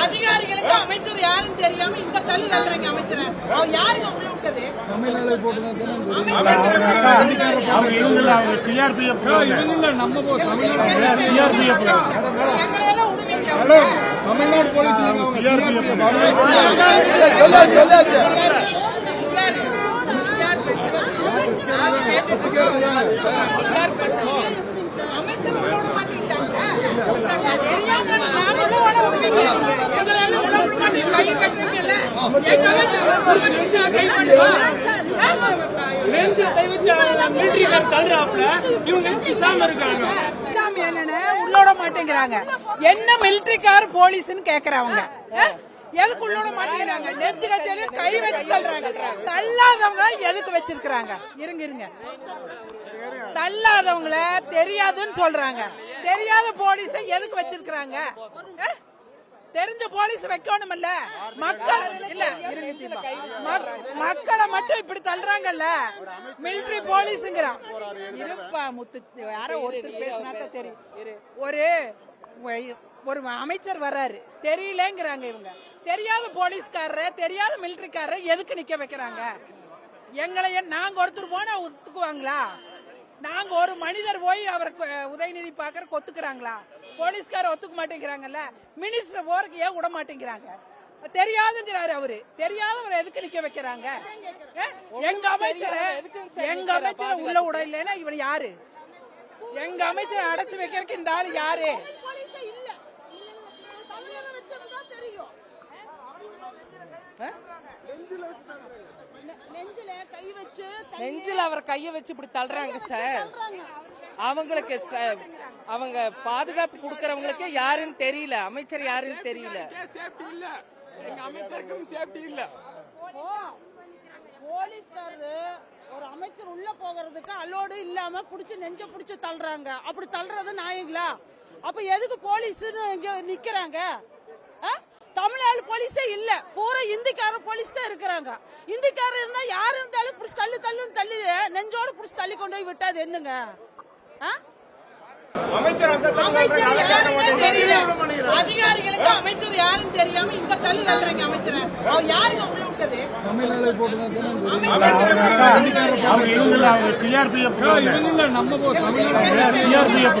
அதிகாரிகளுக்கு அமைச்சர் யாருன்னு தெரியாம இந்த தள்ளி தள்ளுறீங்க அமைச்சரை அவர் யாருங்க உள்ள விட்டது இவங்கல்ல அவங்க சிஆர்பிஎஃப் சிஆர்பிஎஃப் உள்ளோட மாட்டேங்கிறாங்க என்ன மிலிட்டரிக்கார் போலீஸ்னு கேக்குறவங்க. எதுக்கு உள்ளோட மாட்டேங்கிறாங்க நெஞ்சு கச்சேரி கை வச்சு தள்ளுறாங்க. தள்ளாதவங்க எதுக்கு வச்சிருக்கிறாங்க? இருங்க இருங்க. தள்ளாதவங்கள தெரியாதுன்னு சொல்றாங்க. தெரியாத போலீஸ எதுக்கு வச்சிருக்கிறாங்க? தெரிஞ்ச போலீஸ் வைக்கணும்ல மக்கள் இல்ல மக்களை மட்டும் இப்படி தள்ளுறாங்கல்ல? மிலிட்டரி போலீஸுங்கிறான் இருப்பா முத்து யாரோ ஒருத்தர் பேசினா சரி தெரியும். ஒரு ஒரு அமைச்சர் வர்றாரு. தெரியலங்கிறாங்க இவங்க. தெரியாத போலீஸ்காரரை தெரியாத மிலிட்டரிக்காரரை எதுக்கு நிக்க வைக்கிறாங்க? எங்களை நாங்க ஒருத்தர் போனா ஒத்துக்குவாங்களா? நாங்க ஒரு மனிதர் போய் அவர் உதயநிதி பாக்குற ஒத்துக்கிறாங்களா போலீஸ்கார ஒத்துக்க மாட்டேங்கிறாங்கல்ல? மினிஸ்டர் போறக்கு ஏன் விட மாட்டேங்கிறாங்க? தெரியாதுங்கிறாரு அவரு. தெரியாதவரை எதுக்கு நிக்க வைக்கிறாங்க? எங்க அமைச்சர் எங்க அமைச்சர் உள்ள விட இல்லைன்னா இவர் யாரு? எங்க அமைச்சரை அடைச்சு வைக்கிறதுக்கு இந்த ஆள் யாரு? தெரியும் நெஞ்சில் அவர் கைய வச்சு இப்படி தள்ளுறாங்க சார். அவங்களுக்கு அவங்க பாதுகாப்பு கொடுக்கறவங்களுக்கு யாருன்னு தெரியல. அமைச்சர் யாருன்னு தெரியல. சேஃப்டி இல்ல. எங்க அமைச்சருக்கும் சேஃப்டி இல்ல. போலீஸ்காரரு ஒரு அமைச்சர் உள்ள போகிறதுக்கு அலோடு இல்லாம புடிச்சு நெஞ்ச புடிச்சு தள்ளுறாங்க. அப்படி தள்ளுறது நியாயங்களா? அப்ப எதுக்கு போலீஸ்னு இங்க நிக்கிறாங்க? ஆ? தமிழ்நாடு போலீஸே இல்ல. பூரா இந்திக்கார போலீஸ் தான் இருக்கிறாங்க. இந்திக்கார இருந்தா யாரு இருந்தாலும் புடிச்சு தள்ளு தள்ளுன்னு தள்ளி நெஞ்சோட புடிச்சு தள்ளி கொண்டு போய் விட்டாது என்னங்க? ஆ? அமைச்சர் அந்த தள்ளு அமைச்சர் அதை. தெரியல. அதிகாரிகளுக்கு அமைச்சர் யாருன்னு தெரியாம இந்த தள்ளி தள்ளுறீங்க அமைச்சரை. அவர் யாருங்க உள்ள விட்டது? CRPF விடுவீங்களா CRPF